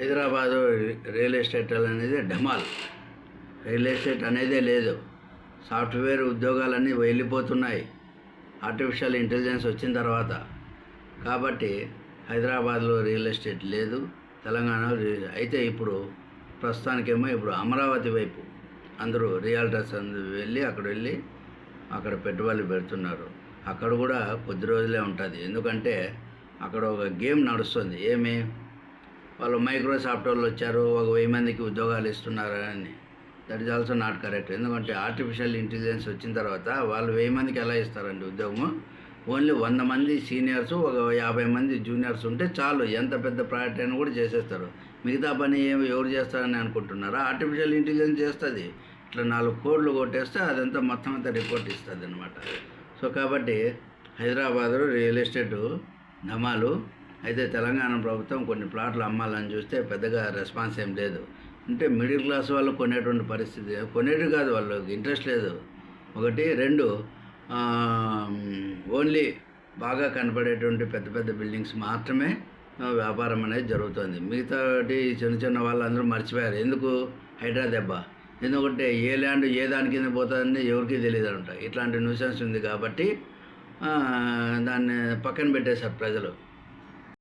Hyderabad real estate అనేది డమాల్ real estate అనేదే లేదు. సాఫ్ట్వేర్ ఉద్యోగాలన్నీ వెళ్ళిపోతున్నాయి. ఆర్టిఫిషియల్ ఇంటెలిజెన్స్ వచ్చిన తర్వాత. కాబట్టి హైదరాబాద్లో రియల్ ఎస్టేట్ లేదు తెలంగాణలో రి- అయితే ఇప్పుడు ప్రస్తుతానికేమో ఇప్పుడు అమరావతి వైపు అందరూ రియాల్టర్స్ అందరూ వెళ్ళి అక్కడ వెళ్ళి అక్కడ పెట్టుబడులు పెడుతున్నారు. అక్కడ కూడా కొద్ది రోజులే ఉంటుంది. ఎందుకంటే అక్కడ ఒక గేమ్ నడుస్తుంది. ఏమి? వాళ్ళు మైక్రోసాఫ్ట్ వాళ్ళు వచ్చారు ఒక వెయ్యి మందికి ఉద్యోగాలు ఇస్తున్నారు అని. That is also not correct ఎందుకంటే ఆర్టిఫిషియల్ ఇంటెలిజెన్స్ వచ్చిన తర్వాత వాళ్ళు వెయ్యి మందికి ఎలా ఇస్తారండి ఉద్యోగము? ఓన్లీ వంద మంది సీనియర్స్ ఒక యాభై మంది జూనియర్స్ ఉంటే చాలు ఎంత పెద్ద ప్రాజెక్ట్ అయినా కూడా చేసేస్తారు. మిగతా పని ఏమి ఎవరు చేస్తారని అనుకుంటున్నారా? ఆర్టిఫిషియల్ ఇంటెలిజెన్స్ చేస్తుంది. ఇట్లా నాలుగు కోడ్లు కొట్టేస్తే అదంతా మొత్తం అంతా రిపోర్ట్ ఇస్తుంది అనమాట సో కాబట్టి హైదరాబాద్లో రియల్ ఎస్టేటు ధమాలు అయితే తెలంగాణ ప్రభుత్వం కొన్ని ప్లాట్లు అమ్మాలని చూస్తే పెద్దగా రెస్పాన్స్ ఏం లేదు. అంటే మిడిల్ క్లాస్ వాళ్ళు కొనేటువంటి పరిస్థితి కొనేటి కాదు వాళ్ళకి ఇంట్రెస్ట్ లేదు. ఒకటి రెండు ఓన్లీ బాగా కనపడేటువంటి పెద్ద పెద్ద బిల్డింగ్స్ మాత్రమే వ్యాపారం అనేది జరుగుతుంది. మిగతాటి చిన్న చిన్న వాళ్ళందరూ మర్చిపోయారు. ఎందుకు? హైడ్రా దెబ్బ. ఎందుకంటే ఏ ల్యాండ్ ఏ దాని కింద పోతుందని ఎవరికీ తెలియదు అంట ఇట్లాంటి న్యూసెన్స్ ఉంది కాబట్టి దాన్ని పక్కన పెట్టేశారు ప్రజలు.